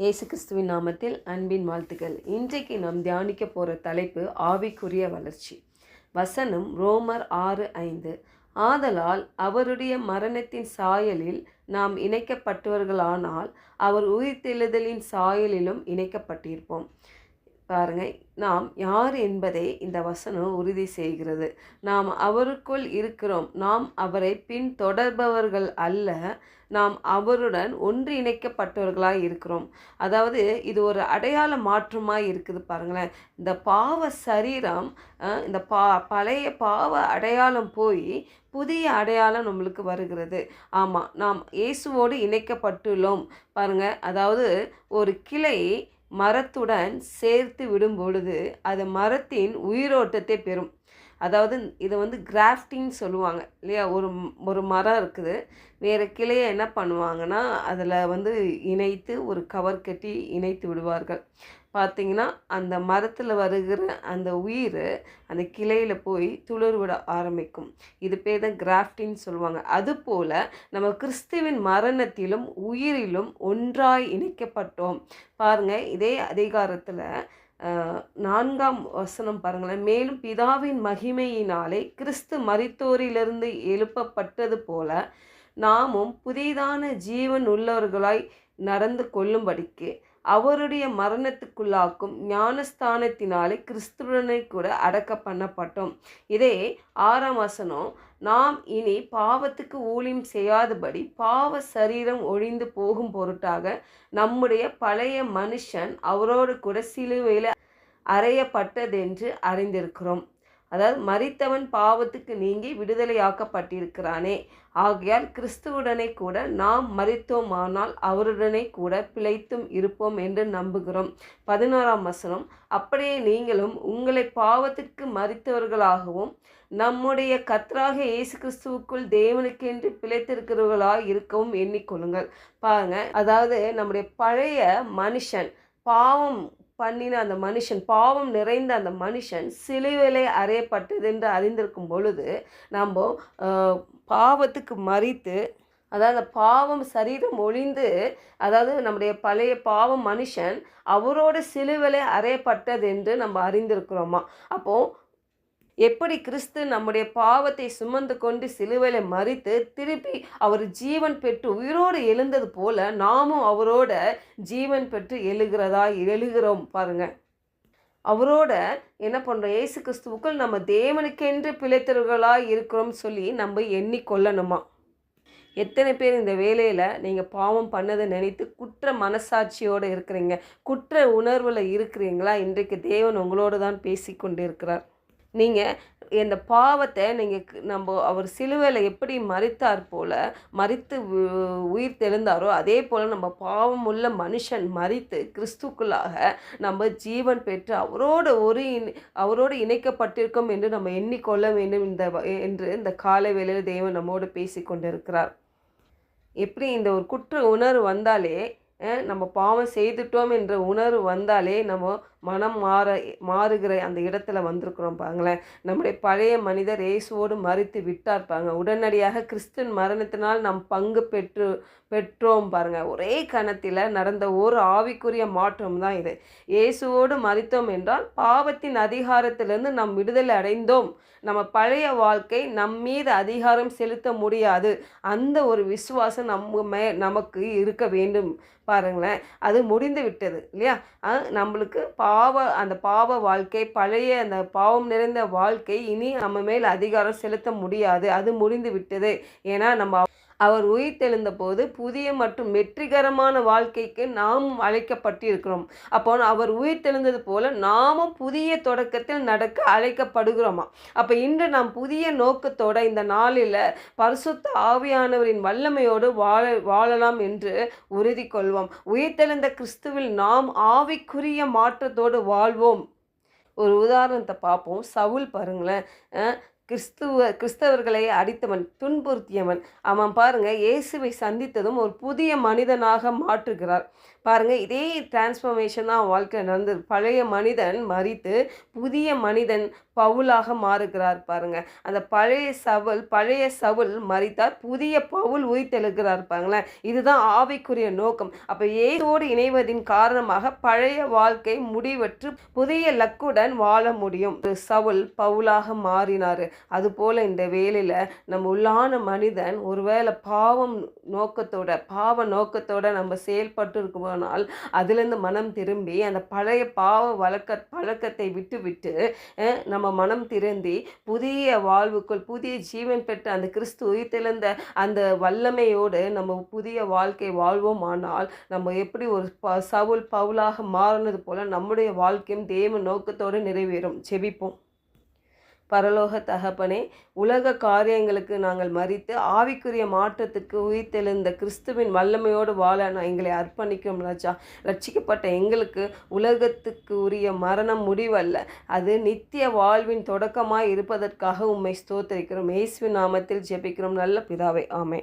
இயேசு கிறிஸ்துவின் நாமத்தில் அன்பின் வாழ்த்துக்கள். இன்றைக்கு நாம் தியானிக்க போகிற தலைப்பு ஆவிக்குரிய வளர்ச்சி. வசனம் ரோமர் ஆறு ஐந்து. ஆதலால் அவருடைய மரணத்தின் சாயலில் நாம் இணைக்கப்பட்டவர்களானால் அவர் உயிர்த்தெழுதலின் சாயலிலும் இணைக்கப்பட்டிருப்போம். பாருங்க நாம் யார் என்பதை இந்த வசனம் உறுதி செய்கிறது. நாம் அவருக்குள் இருக்கிறோம். நாம் அவரை பின்தொடர்பவர்கள் அல்ல. நாம் அவருடன் ஒன்று இணைக்கப்பட்டவர்களாக இருக்கிறோம். அதாவது இது ஒரு அடையாள மாற்றமாக இருக்குது பாருங்களேன். இந்த பாவ சரீரம் இந்த பா பழைய பாவ அடையாளம் போய் புதிய அடையாளம் நம்மளுக்கு வருகிறது. ஆமாம் நாம் இயேசுவோடு இணைக்கப்பட்டுள்ளோம். பாருங்க அதாவது ஒரு கிளை மரத்துடன் சேர்த்து விடும் பொழுது அது மரத்தின் உயிரோட்டத்தை பெறும். அதாவது இதை வந்து கிராஃப்டிங் சொல்லுவாங்க இல்லையா? ஒரு ஒரு மரம் இருக்குது. வேறு கிளையை என்ன பண்ணுவாங்கன்னா அதில் வந்து இணைத்து ஒரு கவர் கட்டி இணைத்து விடுவார்கள். பார்த்திங்கன்னா அந்த மரத்தில் வருகிற அந்த உயிர் அந்த கிளையில் போய் துளிர் விட ஆரம்பிக்கும். இது பேர் தான் கிராஃப்டின்னு சொல்லுவாங்க. அதுபோல் நம்ம கிறிஸ்துவின் மரணத்திலும் உயிரிலும் ஒன்றாய் இணைக்கப்பட்டோம். பாருங்க இதே அதிகாரத்தில் நான்காம் வசனம் பாருங்களேன். மேலும் பிதாவின் மகிமையினாலே கிறிஸ்து மரித்தோரிலிருந்து எழுப்பப்பட்டது போல நாமும் புதிதான ஜீவன் உள்ளவர்களாய் நடந்து கொள்ளும்படிக்கு அவருடைய மரணத்துக்குள்ளாக்கும் ஞானஸ்தானத்தினாலே கிறிஸ்துவனை கூட அடக்க பண்ணப்பட்டோம். இதே ஆறாம் வசனம் நாம் இனி பாவத்துக்கு ஊழியம் செய்யாதபடி பாவ சரீரம் ஒழிந்து போகும் பொருட்டாக நம்முடைய பழைய மனுஷன் அவரோடு கூட சிலுவையில் அறையப்பட்டதென்று அறிந்திருக்கிறோம். அதாவது மறித்தவன் பாவத்துக்கு நீங்கி விடுதலையாக்கப்பட்டிருக்கிறானே. ஆகையால் கிறிஸ்துவுடனே கூட நாம் மறித்தோமானால் அவருடனே கூட பிழைத்தும் இருப்போம் என்று நம்புகிறோம். பதினோராம் வசனம் அப்படியே நீங்களும் உங்களை பாவத்திற்கு மறித்தவர்களாகவும் நம்முடைய கர்த்தராக இயேசு கிறிஸ்துவுக்குள் தேவனுக்கென்று பிழைத்திருக்கிறவர்களாக இருக்கவும் எண்ணிக்கொள்ளுங்கள். பாருங்க அதாவது நம்முடைய பழைய மனுஷன் பாவம் பண்ணின அந்த மனுஷன் பாவம் நிறைந்த அந்த மனுஷன் சிலுவிலே அறையப்பட்டது என்று அறிந்திருக்கும் பொழுது நம்ம பாவத்துக்கு மறித்து அதாவது பாவம் சரீரம் ஒழிந்து அதாவது நம்முடைய பழைய பாவம் மனுஷன் அவரோட சிலுவிலே அறையப்பட்டது என்று நம்ம அறிந்திருக்கிறோமா? அப்போது எப்படி கிறிஸ்து நம்முடைய பாவத்தை சுமந்து கொண்டு சிலுவையில் மறித்து திருப்பி அவர் ஜீவன் பெற்று உயிரோடு எழுந்தது போல நாமும் அவரோட ஜீவன் பெற்று எழுகிறதா எழுகிறோம் பாருங்கள் அவரோட என்ன பண்ணுறோம் இயேசு கிறிஸ்துவுக்குள் நம்ம தேவனுக்கென்று பிழைத்தவர்களாக இருக்கிறோம் சொல்லி நம்ம எண்ணிக்கொள்ளணுமா? எத்தனை பேர் இந்த வேலையில் நீங்கள் பாவம் பண்ணதை நினைத்து குற்ற மனசாட்சியோடு இருக்கிறீங்க? குற்ற உணர்வில் இருக்கிறீங்களா? இன்றைக்கு தேவன் உங்களோடு தான் பேசி கொண்டு இருக்கிறார். நீங்கள் இந்த பாவத்தை நீங்கள் நம்ம அவர் சிலுவையில் எப்படி மறித்தார் போல மறித்து உயிர் தெழுந்தாரோ அதே போல் நம்ம பாவம் உள்ள மனுஷன் மறித்து கிறிஸ்துக்குள்ளாக நம்ம ஜீவன் பெற்று அவரோட ஒரு இணை- அவரோடு இணைக்கப்பட்டிருக்கோம் என்று நம்ம எண்ணிக்கொள்ள வேண்டும் இந்த வ- என்று இந்த காலை வேளையில் தேவன் நம்மோடு பேசி கொண்டிருக்கிறார் எப்படி இந்த ஒரு குற்ற உணர்வு வந்தாலே நம்ம பாவம் செய்துட்டோம் என்ற உணர்வு வந்தாலே நம்ம மனம் மாற மாறுகிற அந்த இடத்துல வந்திருக்கிறோம் பாங்களேன் நம்முடைய பழைய மனிதர் இயேசுவோடு மறித்து விட்டார் பாங்க உடனடியாக கிறிஸ்தன் மரணத்தினால் நாம் பங்கு பெற்று பெற்றோம் பாருங்கள் ஒரே கணத்தில் நடந்த ஒரு ஆவிக்குரிய மாற்றம் தான் இது. இயேசுவோடு மறித்தோம் என்றால் பாவத்தின் அதிகாரத்திலிருந்து நாம் விடுதலை அடைந்தோம். நம்ம பழைய வாழ்க்கை நம் மீது அதிகாரம் செலுத்த முடியாது. அந்த ஒரு விசுவாசம் நம்ம மே நமக்கு இருக்க வேண்டும். பாருங்களேன். அது முடிந்து விட்டது இல்லையா? நம்மளுக்கு பாவ அந்த பாவ வாழ்க்கை பழைய அந்த பாவம் நிறைந்த வாழ்க்கை இனி நம்ம மேல் அதிகாரம் செலுத்த முடியாது. அது முடிந்து விட்டது. ஏன்னா நம்ம அவர் உயிர்த்தெழுந்த போது புதிய மற்றும் வெற்றிகரமான வாழ்க்கைக்கு நாம் அழைக்கப்பட்டிருக்கிறோம். அப்போ அவர் உயிர்த்தெழுந்தது போல நாமும் புதிய தொடக்கத்தில் நடக்க அழைக்கப்படுகிறோமா? அப்போ இன்று நாம் புதிய நோக்கத்தோட இந்த நாளில் பரிசுத்த ஆவியானவரின் வல்லமையோடு வாழ வாழலாம் என்று உறுதி கொள்வோம். உயிர்த்தெழுந்த கிறிஸ்துவில் நாம் ஆவிக்குரிய மாற்றத்தோடு வாழ்வோம். ஒரு உதாரணத்தை பார்ப்போம். சவுல் பாருங்களேன். கிறிஸ்துவ கிறிஸ்தவர்களை அடித்தவன் துன்புறுத்தியவன். அவன் பாருங்க இயேசுவை சந்தித்ததும் ஒரு புதிய மனிதனாக மாற்றுகிறார். பாருங்க இதே டிரான்ஸ்ஃபர்மேஷன் தான் வாழ்க்கையில் நடந்தது பழைய மனிதன் மறித்து புதிய மனிதன் பவுலாக மாறுகிறார் பாருங்க. அந்த பழைய சவுல் பழைய சவுல் மறித்தார் புதிய பவுல் உயிர்த்தெழுகிறார் பாருங்களேன். இதுதான் ஆவிக்குரிய நோக்கம். அப்போ ஏதோடு இணைவதின் காரணமாக பழைய வாழ்க்கை முடிவற்று புதிய லக்குடன் வாழ முடியும். ஒரு சவுல் பவுலாக மாறினார். அதுபோல இந்த வேலையில் நம்ம உள்ளான மனிதன் ஒருவேளை பாவம் நோக்கத்தோட பாவ நோக்கத்தோட நம்ம செயல்பட்டு இருக்குமானால் அதுலேருந்து மனம் திரும்பி அந்த பழைய பாவ வழக்க பழக்கத்தை விட்டு விட்டு நம்ம மனம் திருந்தி புதிய வாழ்வுக்குள் புதிய ஜீவன் பெற்ற அந்த கிறிஸ்து உயிர்த்தெழுந்த அந்த வல்லமையோடு நம்ம புதிய வாழ்க்கை வாழ்வோமானால் நம்ம எப்படி ஒரு ப சவுல் பவுலாக மாறினது போல நம்முடைய வாழ்க்கையும் தேவ நோக்கத்தோடு நிறைவேறும். செபிப்போம். பரலோக தகப்பனே உலக காரியங்களுக்கு நாங்கள் மறித்து ஆவிக்குரிய மாற்றத்துக்கு உயிர்த்தெழுந்த கிறிஸ்துவின் வல்லமையோடு வாழ நான் எங்களை அர்ப்பணிக்கும் ராஜா. ரட்சிக்கப்பட்ட எங்களுக்கு உலகத்துக்கு உரிய மரணம் முடிவல்ல. அது நித்திய வாழ்வின் தொடக்கமாய் இருப்பதற்காக உம்மை ஸ்தோத்தரிக்கிறோம். இயேசுவின் நாமத்தில் ஜெபிக்கிறோம். நல்ல பிதாவை ஆமை